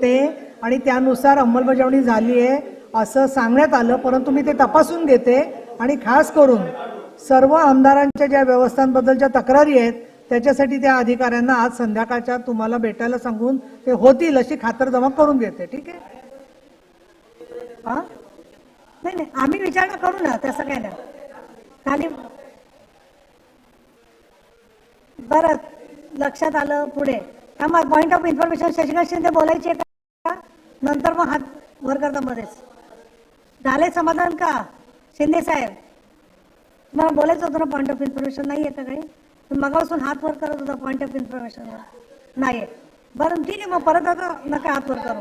होते आणि त्यानुसार अंमलबजावणी झाली आहे असं सांगण्यात आलं परंतु मी ते तपासून घेते आणि खास करून सर्व आमदारांच्या ज्या व्यवस्थांबद्दलच्या तक्रारी आहेत त्याच्यासाठी त्या अधिकाऱ्यांना आज संध्याकाळच्या तुम्हाला भेटायला सांगून ते होतील अशी खातरजमा करून घेते ठीक आहे? हा? नाही नाही आम्ही विचारणा करू ना तसं काय ना खाली बरं लक्षात आलं पुढे. मग point of information Shashikant Shinde बोलायचे का? नंतर मग हात वर करता मध्येच झाले समाधान का? शिंदे साहेब. मला बोलायचं होतं ना पॉईंट ऑफ इन्फॉर्मेशन नाही आहे का काही? तुम्ही मगापासून हात वर करत होता पॉईंट ऑफ इन्फॉर्मेशनवर नाही आहे. बरं ठीक आहे मग परत आता नका हात वर करू.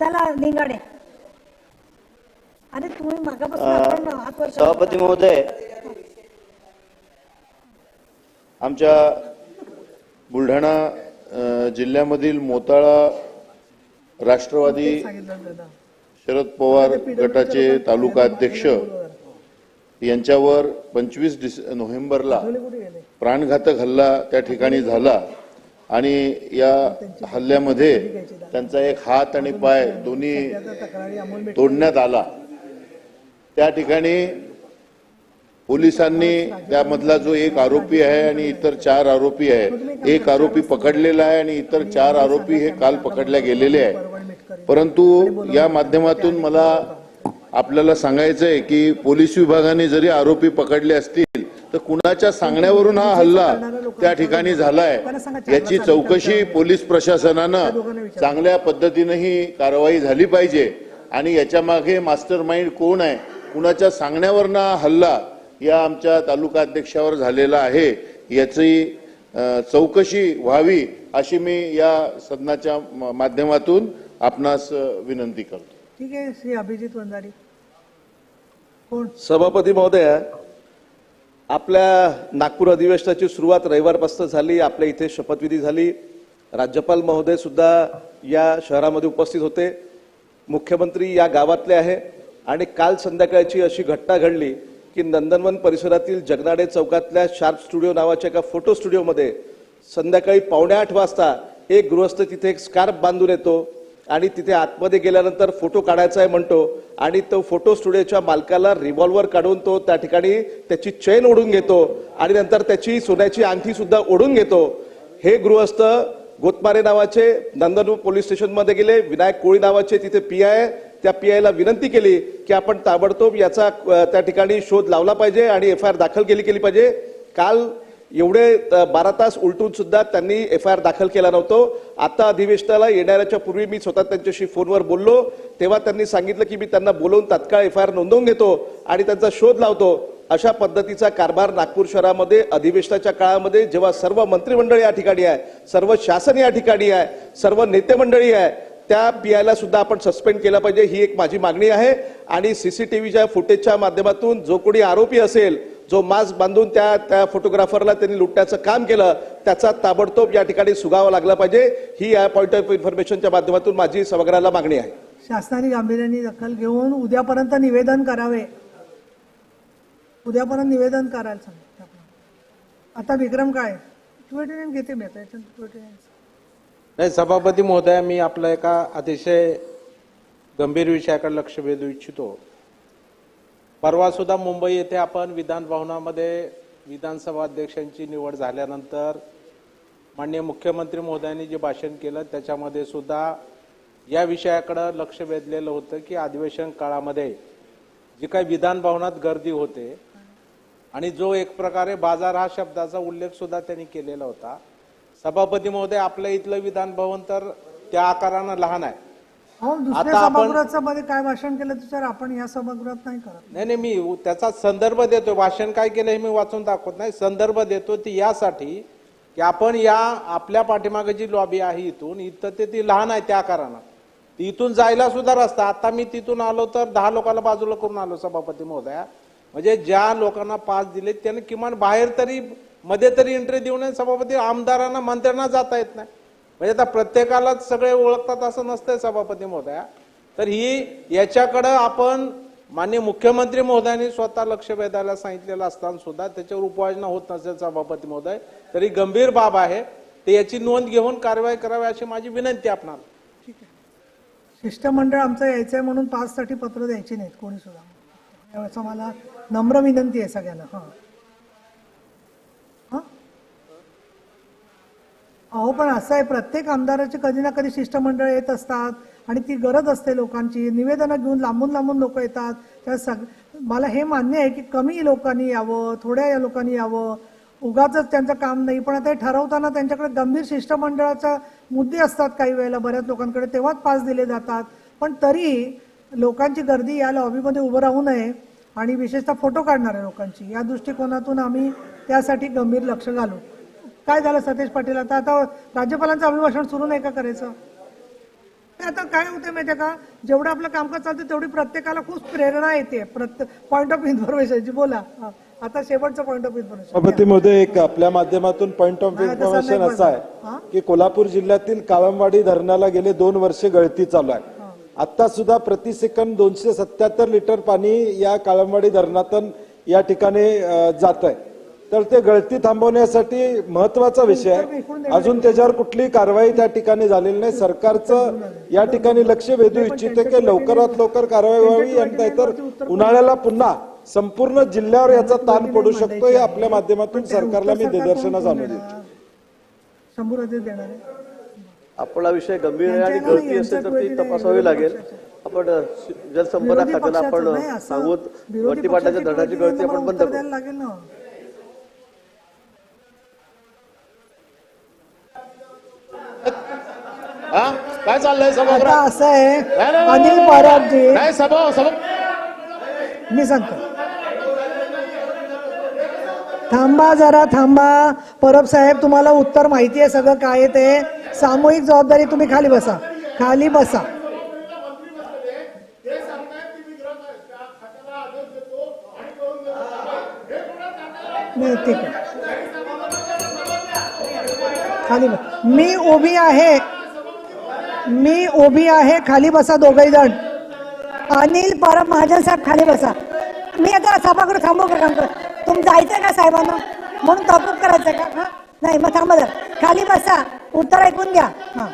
चला निंगाडे. अरे तुम्ही मगापासून हात वर सभापती महोदय. आमच्या बुलढाणा जिल्ह्यामधील मोताळा राष्ट्रवादी शरद पवार गटाचे तालुका अध्यक्ष यांच्यावर पंचवीस डिस नोव्हेंबरला प्राणघातक हल्ला त्या ठिकाणी झाला आणि या हल्ल्यामध्ये त्यांचा एक हात आणि पाय दोन्ही तोडण्यात आला. त्या ठिकाणी पोलिसांनी त्यामधला जो एक आरोपी आहे आणि इतर चार आरोपी आहे एक आरोपी पकडलेला आहे आणि इतर चार आरोपी हे काल पकडले गेलेले आहे. परंतु या माध्यमातून मला आपल्याला सांगायचं आहे की पोलीस विभागाने जरी आरोपी पकडले असतील तर कुणाच्या सांगण्यावरून हा हल्ला त्या ठिकाणी झालाय याची चौकशी पोलीस प्रशासनानं चांगल्या पद्धतीनं ही कारवाई झाली पाहिजे. आणि याच्या मागे मास्टर माइंड कोण आहे कुणाच्या सांगण्यावरून हा हल्ला या आमच्या तालुका अध्यक्षावर झालेला आहे. याची चौकशी व्हावी अशी मी या सदनाच्या म- माध्यमातून आपणास विनंती करतो. ठीक आहे श्री अभिजित वंजारी. कोण? सभापती महोदय आपल्या नागपूर अधिवेशनाची सुरुवात रविवारपासून झाली आपल्या इथे शपथविधी झाली. राज्यपाल महोदय सुद्धा या शहरामध्ये उपस्थित होते. मुख्यमंत्री या गावातले आहे आणि काल संध्याकाळची अशी घटना घडली की नंदनवन परिसरातील जगनाडे चौकातल्या शार्प स्टुडिओ नावाच्या एका फोटो स्टुडिओमध्ये संध्याकाळी पावणे आठ वाजता एक गृहस्थ तिथे एक स्कार्फ बांधून येतो आणि तिथे आतमध्ये गेल्यानंतर फोटो काढायचा आहे म्हणतो आणि तो फोटो स्टुडिओच्या मालकाला रिव्हॉल्वर काढून तो त्या ठिकाणी त्याची चेन ओढून घेतो आणि नंतर त्याची सोन्याची अंगठी सुद्धा ओढून घेतो. हे गृहस्थ गोतमारे नावाचे नंदनपूर पोलीस स्टेशनमध्ये गेले. विनायक कोळी नावाचे तिथे पी आय त्या पी आयला विनंती केली की आपण ताबडतोब याचा त्या ठिकाणी शोध लावला पाहिजे आणि एफ आय आर दाखल केली केली पाहिजे. काल एवढे बारा तास उलटून सुद्धा त्यांनी एफ आय आर दाखल केला नव्हतो. आता अधिवेशनाला येणाऱ्याच्या पूर्वी मी स्वतः त्यांच्याशी फोनवर बोललो. तेव्हा त्यांनी सांगितलं की मी त्यांना बोलवून तात्काळ एफ आय आर नोंदवून घेतो आणि त्यांचा शोध लावतो. अशा पद्धतीचा कारभार नागपूर शहरामध्ये अधिवेशनाच्या काळामध्ये जेव्हा सर्व मंत्रिमंडळ या ठिकाणी आहे सर्व शासन या ठिकाणी आहे सर्व नेते मंडळी आहे त्या पी सुद्धा आपण सस्पेंड केलं पाहिजे ही एक माझी मागणी आहे. आणि सीसीटीव्हीच्या फुटेजच्या माध्यमातून जो कोणी आरोपी असेल जो मास्क बांधून त्या त्या फोटोग्राफरला त्यांनी लुटण्याचं काम केलं त्याचा ताबडतोब या ठिकाणी सुगावा लागला पाहिजे. ही या पॉईंट ऑफ इन्फॉर्मेशनच्या माध्यमातून माझी सभागृहाला मागणी आहे. शासनाने गांभीर्याने दखल घेऊन उद्यापर्यंत निवेदन करावे. उद्यापर्यंत निवेदन करायला सांगितलं आता विक्रम काय? ट्वेंटी घेते मी आता नाही सभापती महोदय मी आपल्या एका अतिशय गंभीर विषयाकडे लक्ष वेधू इच्छितो. परवा सुद्धा मुंबई येथे आपण विधान भवनामध्ये विधानसभा अध्यक्षांची निवड झाल्यानंतर माननीय मुख्यमंत्री महोदयांनी जे भाषण केलं त्याच्यामध्ये सुद्धा या विषयाकडं लक्ष वेधलेलं होतं की अधिवेशन काळामध्ये जी काही विधान भवनात गर्दी होते आणि जो एक प्रकारे बाजार हा शब्दाचा उल्लेख सुद्धा त्यांनी केलेला होता. सभापती महोदय आपल्या इथलं विधान भवन तर त्या आकारानं लहान आहे. दुसऱ्या आता आपण- सभागृहाचं मध्ये काय भाषण केलं त्याच्यावर आपण या सभागृहात नाही करत. नाही नाही मी त्याचा संदर्भ देतो भाषण काय केलं हे मी वाचून दाखवत नाही. संदर्भ देतो ती यासाठी की आपण या आपल्या पाठीमागे जी लॉबी आहे इथून इथं ते ती लहान आहे त्या आकारानं. ती इथून जायला सुद्धा रस्ता. आता मी तिथून आलो तर दहा लोकांना बाजूला करून आलो सभापती महोदया म्हणजे ज्या लोकांना पास दिले त्यांनी किमान बाहेर तरी मध्ये तरी एंट्री देऊ नये सभापती आमदारांना मंत्र्यांना जाता येत नाही. म्हणजे आता प्रत्येकालाच सगळे ओळखतात असं नसतंय सभापती महोदया. तर ही याच्याकडं आपण माननीय मुख्यमंत्री महोदयांनी स्वतः लक्ष वेधायला सांगितलेलं असताना सुद्धा त्याच्यावर उपाययोजना होत नसेल सभापती महोदय तरी गंभीर बाब आहे. ते याची नोंद घेऊन कारवाई करावी अशी माझी विनंती आपणाला. शिष्टमंडळ आमचं यायचंय म्हणून पाचसाठी पत्र द्यायची नाहीत कोणी सुद्धा. यावेळेस मला नम्र विनंती आहे सगळ्यांना. हां. अहो पण असं आहे प्रत्येक आमदाराचे कधी ना कधी शिष्टमंडळ येत असतात आणि ती गरज असते लोकांची. निवेदनं घेऊन लांबून लांबून लोक येतात. त्या सग मला हे मान्य आहे की कमी लोकांनी यावं थोड्या या लोकांनी यावं. उगाच त्यांचं काम नाही पण आता हे ठरवताना त्यांच्याकडे गंभीर शिष्टमंडळाचा मुद्दे असतात काही वेळेला बऱ्याच लोकांकडे तेव्हाच पास दिले जातात. पण तरी लोकांची गर्दी या लॉबीमध्ये उभं राहू नये आणि विशेषतः फोटो काढणाऱ्या लोकांची. या दृष्टिकोनातून आम्ही त्यासाठी गंभीर लक्ष घालू. काय झालं सतीश पाटील? आता आता राज्यपालांचं अभिभाषण सुरू नाही का करायचं? आता काय होते माहितीये का? जेवढं आपलं कामकाज चालतं तेवढी प्रत्येकाला खूप प्रेरणा येते. प्रत्येक पॉईंट ऑफ इन्फॉर्मेशनची बोला. आता शेवटचं पॉईंट ऑफ इन्फॉर्मेशन एक आपल्या माध्यमातून पॉइंट ऑफ इन्फॉर्मेशन असं? आहे की कोल्हापूर जिल्ह्यातील काळंबवाडी धरणाला गेले दोन वर्षे गळती चालू आहे. आता सुद्धा प्रति सेकंद दोनशे सत्याहत्तर लिटर पाणी या काळंबवाडी धरणातून या ठिकाणी जात आहे तर ते गळती थांबवण्यासाठी महत्त्वाचा विषय आहे. अजून त्याच्यावर कुठलीही कारवाई त्या ठिकाणी झालेली नाही. सरकारचं या ठिकाणी लक्ष वेधू इच्छिते की लवकरात लवकर कारवाई व्हावी आणि नाहीतर उन्हाळ्याला पुन्हा संपूर्ण जिल्ह्यावर याचा ताण पडू शकतो हे आपल्या माध्यमातून सरकारला मी निदर्शनास आणू देतो शंभू राजे देणार आहे. आपला विषय गंभीर आहे आणि गळती असेल तर ती तपासावी लागेल. आपण जलसंपदा खात्याला आपण नाही, असं सांगू. विरोधी वट्टीपाटाच्या पक्षाची धरणाची प्रतिनिधी गळती आपण बंद करू. लागेल ना. हा? काय चाललंय आता सभागृहात असं आहे नाही, नाही, अनिल नाही, पराबजी नाही सभा सभा. मी सांगतो. थांबा जरा थांबा. परब साहेब तुम्हाला उत्तर माहिती आहे सगळं काय आहे ते. सामूहिक जबाबदारी तुम्ही खाली बसा. खाली बसा. नाही ठीक आहे. खाली बस. मी उभी आहे. मी उभी आहे खाली बसा दोघही जण. अनिल परब महाजन साहेब खाली बसा. मी आता सभागृह थांबू का काम? तुम जायचं का साहेबांना? म्हणून तपूप करायचं का? हा? नाही मग थांबा खाली बसा. उत्तर ऐकून घ्या. हा.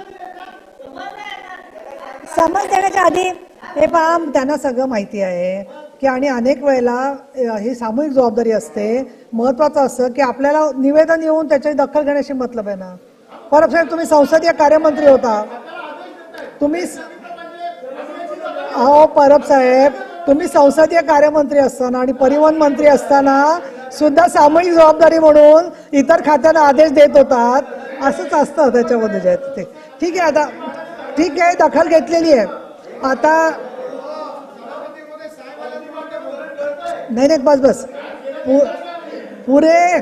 समज देण्याच्या आधी हे पहा त्यांना सगळं माहिती आहे की आणि अनेक वेळेला ही सामूहिक जबाबदारी असते. महत्वाचं असं की आपल्याला निवेदन येऊन त्याची दखल घेण्याशी मतलब आहे ना. परब साहेब तुम्ही संसदीय कार्यमंत्री होता. तुम्ही अहो परब साहेब. तुम्ही संसदीय कार्यमंत्री असताना आणि परिवहन मंत्री असताना सुद्धा सामूहिक जबाबदारी म्हणून इतर खात्यांना आदेश देत होतात. असंच असतं त्याच्यामध्ये जे ते. ठीक आहे आता ठीक आहे दखल घेतलेली आहे. आता नाही नाही बस बस. पु- पुरे.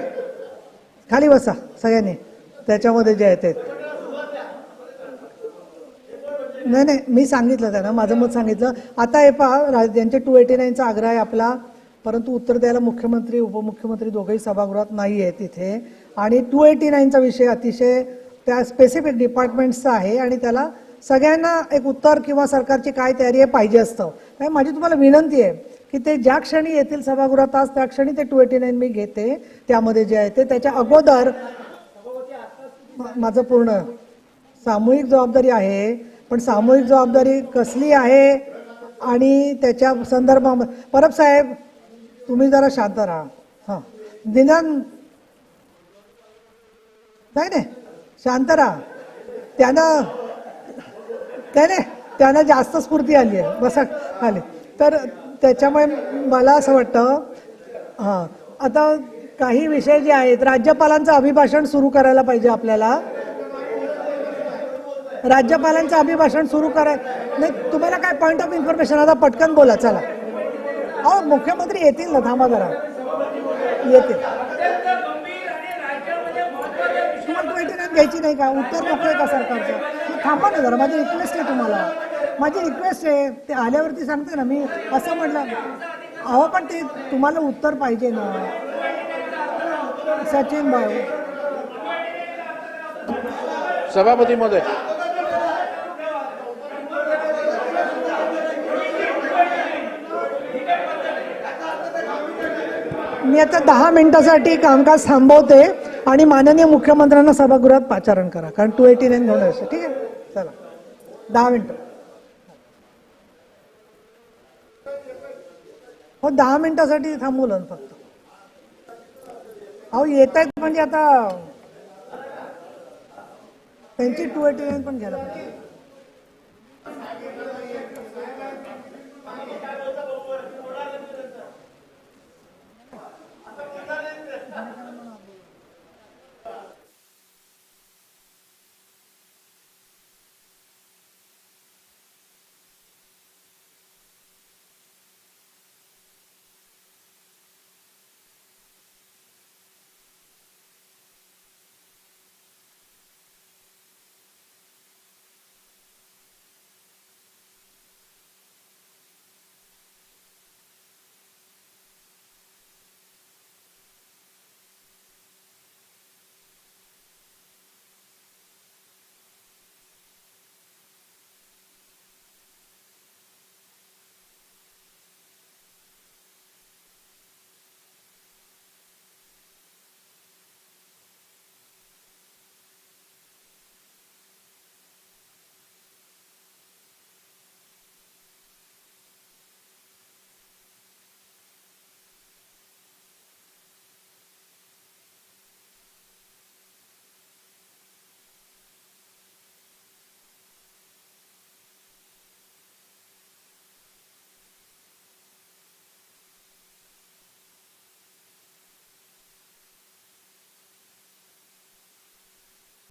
खाली बसा सगळ्यांनी. त्याच्यामध्ये जे आहे ते. नाही नाही मी सांगितलं त्यांना माझं मत सांगितलं. आता हे पहा राज ज्यांचे टू एटी नाईनचा आग्रह आहे आपला परंतु उत्तर द्यायला मुख्यमंत्री उपमुख्यमंत्री दोघेही सभागृहात नाही आहेत तिथे आणि टू एटी नाईनचा विषय अतिशय त्या स्पेसिफिक डिपार्टमेंट्सचा आहे आणि त्याला सगळ्यांना एक उत्तर किंवा सरकारची काय तयारी आहे पाहिजे असतं. काय माझी तुम्हाला विनंती आहे की ते ज्या क्षणी येतील सभागृहात आज त्या क्षणी ते टू एटी नाईन मी घेते त्यामध्ये जे आहे ते त्याच्या अगोदर माझं पूर्ण सामूहिक जबाबदारी आहे. पण सामूहिक जबाबदारी कसली आहे आणि त्याच्या संदर्भामध्ये परब साहेब तुम्ही जरा शांत राहा. हां. निदान नाही नाही. शांत राहा. त्यानं नाही नाही. त्यांना जास्त स्फूर्ती आली आहे. बसा आली. तर त्याच्यामुळे मला असं वाटतं हां. आता काही विषय जे आहेत राज्यपालांचं अभिभाषण सुरू करायला पाहिजे आपल्याला. राज्यपालांचं अभिभाषण सुरू कराय नाही तुम्हाला काय पॉईंट ऑफ इन्फॉर्मेशन आता पटकन बोला चला. अहो मुख्यमंत्री येतील ना थांबा जरा. येतील. तुम्हाला ट्वेंटी नाईन घ्यायची नाही का? उत्तर नको आहे का सरकारचं? थांबा ना जरा माझी रिक्वेस्ट आहे तुम्हाला. माझी रिक्वेस्ट आहे ते आल्यावरती सांगते ना मी. असं म्हटलं अहो पण ते तुम्हाला उत्तर पाहिजे ना. सचिन भाऊ. सभापती महोदय मी आता दहा मिनिटासाठी कामकाज थांबवते आणि माननीय मुख्यमंत्र्यांना सभागृहात पाचारण करा. कारण टू एटी नाईन घेऊन असते ठीक आहे? चला. दहा मिनटं. हो दहा मिनिटासाठी थांबवलं फक्त. अहो येत आहेत म्हणजे आता त्यांची टू एटी नाईन पण घ्यायला पाहिजे.